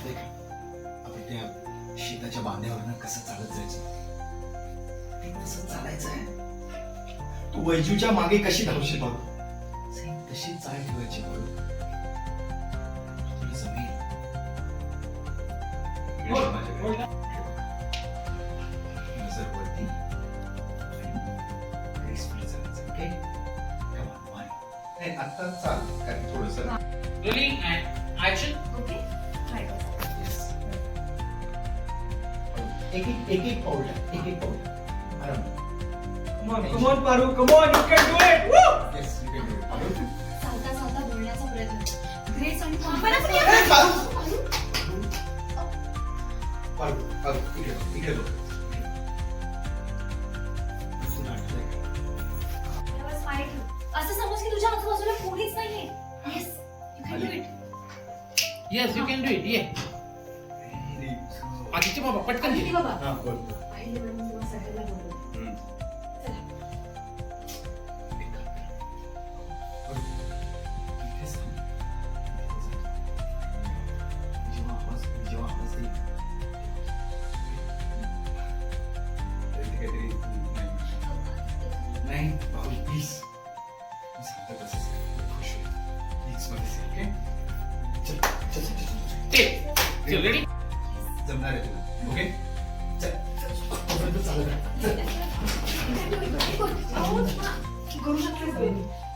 आठवतंय का? आपण त्या शेताच्या बांध्यावरनं कसं चालत जायचं? कसं चालायचं आहे? तू वैजूच्या मागे कशी धावशील बाबू तशी चाल ठेवायची बाळू तुला जमेल. इकडे बघ माझ्याकडे. नजर एक एक एक एक पाऊल टाक, एक एक पाऊल आराम Come on, come on, Paru, come on, you can do it! Woo! Yes you can do it चालता चालता बोलण्याचा प्रयत्न ग्रेस आणि कॉन्फिडन्स ए, पारू! पारू, पारू, इकडे बघ, इकडे बघ. आठवतंय का? असं समज की तुझ्या आजूबाजूला कोणीच नाहीये yes you can do it Yes, you can do it. Yeah. Aditya बाबा पटकन घे. बाबा हा, बोल. पाहिजे म्हणून तुला सगळ्यांना बोलू हम्म. चला नाही. बाबू प्लीज मी सांगतो. खुश होईल प्लीज ओके चल चल चल, चल चल Take. You ready? जमणार आहे तुला. ओके चल. चालत करू. शकतो